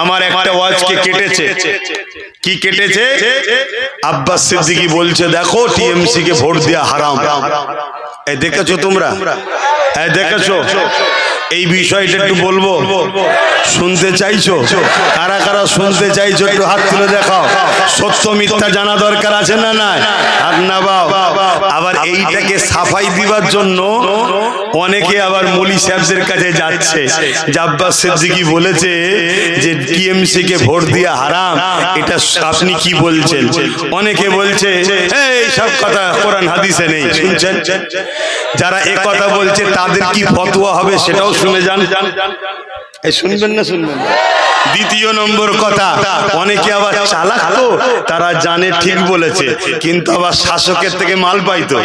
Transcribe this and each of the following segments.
আমার একটা ওয়াজকে কেটেছে। কি কেটেছে? আব্বাস সিদ্দিকি বলছে, দেখো টিএমসি কে ভোট দেওয়া হারাম। এই দেখেছ তোমরা? হ্যাঁ দেখেছ? এই বিষয়টা একটু বলব। শুনতে চাইছো? কারা কারা শুনতে চাইছো, একটু হাত তুলে দেখাও। সত্য, মিথ্যা জানা দরকার আছে না না হাত না বাও আবার এইটাকে সাফাই দিবার জন্য অনেকে আবার মলি সাহেবদের কাছে যাচ্ছে। জাব্বাস সিদ্দিকি বলেছে যে টিএমসি কে ভোট দিয়ে হারাম, এটা আপনি কি বলছেন? অনেকে বলছে, এই সব কথা কোরআন হাদিসে নেই। শুনছেন? যারা এ কথা বলছে, তাদের কি ফতোয়া হবে সেটাও শুনে যান। শুনবেন না শুনবেন? দ্বিতীয় নম্বর কথা, অনেকে আবার চালাক তো, তারা জানে ঠিক বলেছে, কিন্তু আবার শাসকের থেকে মাল পাইতো।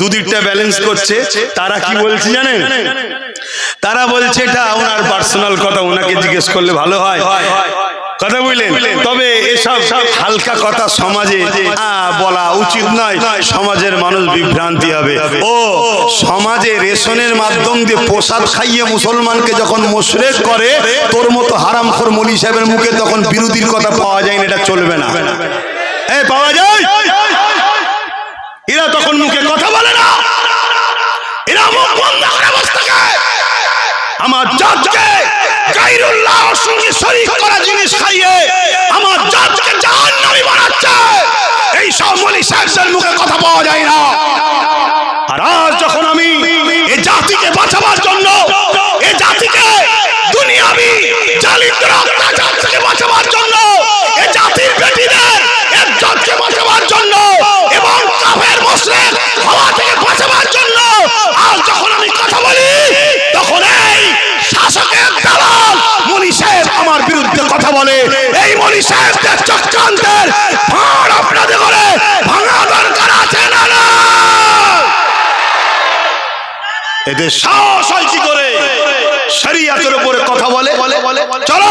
দুদিকটা ব্যালেন্স করছে। তারা কি বলছে জানেন? তারা বলছে এটা ওনার পার্সোনাল কথা ওনাকে জিজ্ঞেস করলে ভালো হয়। কথা বুঝলেন তবে এসব হালকা কথা সমাজে বলা উচিত নয়। সমাজের মানুষ বিভ্রান্তি হবে। ও সমাজে রেশনের মাধ্যম দিয়ে প্রসাদ খাইয়ে মুসলমানকে যখন মোশরেক করে তোর মতো হারামখোর মলি সাহেবের মুখে তখন বিরোধীর কথা পাওয়া যায় না এটা চলবে না। এ পাওয়া যায় এরা তখন মুখে কথা বলে না এরা মুখ বন্ধ করে বসে থাকে আমার জাতকে গাইরুল্লাহ সঙ্গে শরীক করা জিনিস খাইয়ে আমার জাতকে জাহান্নামী বানাচ্ছে। এই সব মলি সাহেবদের মুখে কথা পাওয়া যায় না। আর আজ যখন আমি এই জাতিকে বাঁচাবার জন্য এই জাতিকে দুনিয়াবি জালিমদের অত্যাচার থেকে বাঁচাবার জন্য এই জাতির বেটিদের ইজ্জতকে বাঁচাবার জন্য এবং কাফের মুশরিক হওয়া থেকে বাঁচাবার জন্য আজ যখন আমি কথা বলি তখন এই শাসকের দালাল মনি সাহেব আমার বিরুদ্ধে কথা বলে এই মনি সাহেবদের চক্রান্তের ভাঁড় আপনাদের করে ভাঙা দরকার আছে না না এদের সাহস হয় কি করে? শরিয়াতের উপরে কথা বলে। চলো!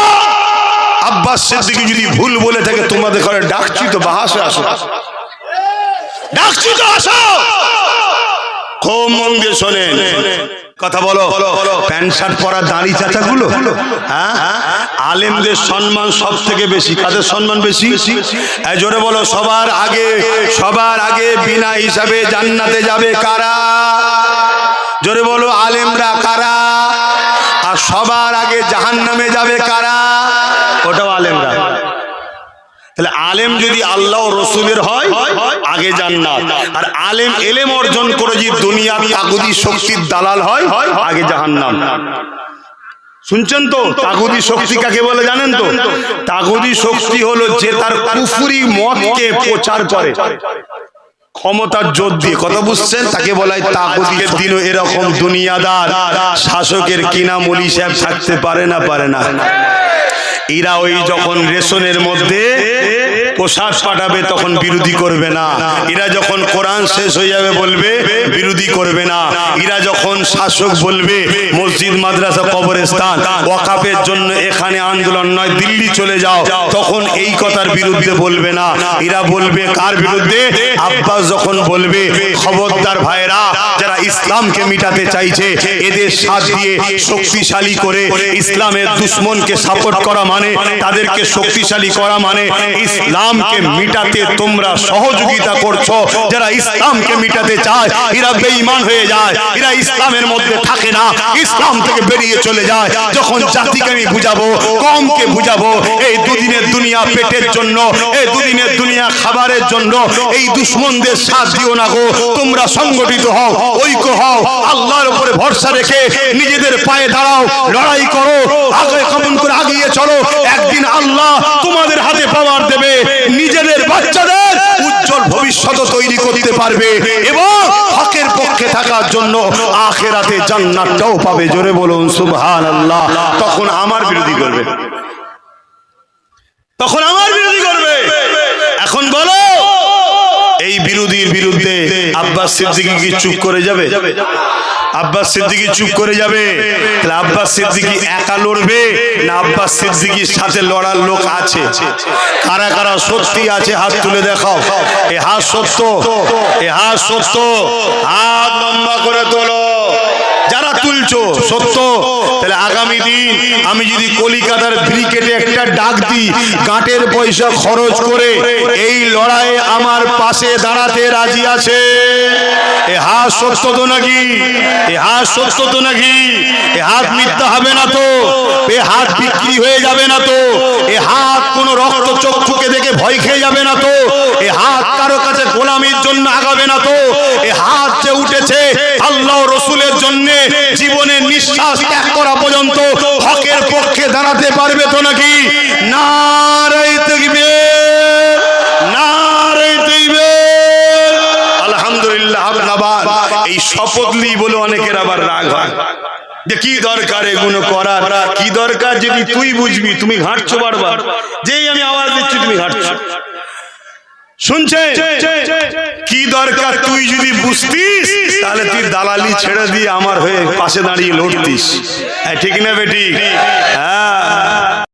আব্বাস সিদ্দিকি যদি ভুল বলে থাকে, তোমাদের ঘরে ডাকছি তো বাহাসে আসো। ডাকছি তো আসো! প্যান্ট, শার্ট পরা হ্যাঁ? আলেমদের সম্মান সব থেকে বেশি। কাদের সম্মান বেশি? জোরে বলো, সবার আগে সবার আগে বিনা হিসাবে জান্নাতে যাবে কারা? জোরে বলো, আলেমরা কারা? আর সবার আগে জাহান নামে যাবে কারা? ওটাও আলেমরা। তাহলে আলেম যদি আল্লাহ রসুলের হয়, আগে জান্নাত। আর আলেম এলেম অর্জন করে যদি দুনিয়া তাগুদি শক্তির দালাল হয়, আগে জাহান্নাম। শুনছেন তো? তাগুদি শক্তি কাকে বলে জানেন তো? তাগুদি শক্তি হলো যে তার কুফুরি মতকে প্রচার করে। ক্ষমতার জোর দিয়ে কথা বুঝছেন? তাকে বলা হয় দিন দিনও এরকম দুনিয়াদার। শাসকের কিনা মলি সাহেব থাকতে পারে না। পারে না। এরা ওই যখন রেশনের মধ্যে পোশাক পাঠাবে তখন বিরোধী করবে না। এরা যখন কোরআন শেষ হয়ে যাবে বলবে, বিরোধী করবে না। এরা যখন শাসক বলবে, মসজিদ, মাদ্রাসা, কবরস্থান, ওয়াকাফের জন্য এখানে আন্দোলন নয়, দিল্লি চলে যাও, তখন এই কথার বিরুদ্ধে বলবে না। এরা বলবে, কার বিরুদ্ধে? আব্বাস যখন বলবে, খবরদার ভাইরা যারা ইসলামকে মিটাতে চাইছে, এদের সাথ দিয়ে শক্তিশালী করে ইসলামের দুশ্মনকে সাপোর্ট করা মানে তাদেরকে শক্তিশালী করা মানে ইসলামকে মিটাতে তোমরা সহযোগিতা করছ। যারা ইসলামকে মিটাতে চায় এরা বেঈমান হয়ে যায়। এরা ইসলামের মধ্যে থাকে না। ইসলাম থেকে বেরিয়ে চলে যায়। যখন জাতিকে আমি বুঝাবো কমকে বুঝাবো এই দুদিনের দুনিয়া পেটের জন্য এই দুদিনের দুনিয়া খাবারের জন্য এই দুশ্মনদের সাথ দিও না গো। তোমরা সংগঠিত হও ঐক্য হও। আল্লাহর উপরে ভরসা রেখে নিজেদের পায়ে দাঁড়াও লড়াই করো আগে কমন করে আগিয়ে চলো। একদিন আল্লাহ তোমাদের হাতে পাওয়ার দেবে। নিজেদের বাচ্চাদের উজ্জ্বল ভবিষ্যৎ তৈরি করতে পারবে এবং হকের পক্ষে থাকার জন্য আখেরাতে জান্নাতটাও পাবে। জোরে বলুন, সুবহানাল্লাহ। তখন আমার বিরোধী করবে। তখন আমার বিরোধী করবে। এখন বলো, এই বিরোধীর বিরুদ্ধে আব্বাস সিদ্দিকি কি চুপ করে যাবে? আব্বাস সিদ্দিকি চুপ করে যাবে। তাহলে আব্বাস সিদ্দিকি একা লড়বে না আব্বাস সিদ্দিকির সাথে লড়ার লোক আছে? কারা কারা সত্যি আছে হাত তুলে দেখাও। এ হাত সত্য, এ হাত সত্য। হাত লম্বা করে তোলো। তুলছো? সত্য? তাহলে আগামী দিন আমি যদি কলিকাতার ব্রিকেটে একটা ডাক দিই, গাঁটের পয়সা খরচ করে এই লড়াইয়ে আমার পাশে দাঁড়াতে রাজি আছে? এ হাত সত্য তো নাকি? এ হাত সত্য তো নাকি? এ হাত মিথ্যা হবে না তো? এ হাত বিক্রি হয়ে যাবে না তো? এ হাত কোনো রক্ত চক্ষুকে দেখে ভয় খেয়ে যাবে না তো? এ হাত জন্য আগাবে না তো। এ হাত যে উঠেছে আল্লাহ রসুলের জন্য জীবনের নিঃশ্বাস ত্যাগ করা পর্যন্ত হকের পক্ষে দাঁড়াতে পারবে তো নাকি? নারাই দেখবে নারাই দেখবে আলহামদুলিল্লাহ আপনার এই শপথ লি বলে অনেকের আবার যে কি দরকার এগুলো করার? কি দরকার? যদি তুই বুঝবি, তুমি ঘাটছো বারবার। যেই আমি আওয়াজ দিচ্ছি, তুমি ঘাটছো। শুনছে? কি দরকার তুই যদি বুঝতিস তাহলে তুই দালালি ছেড়ে দিয়ে আমার হয়ে পাশে দাঁড়িয়ে লড়তিস। ঠিক না বেটি হ্যাঁ।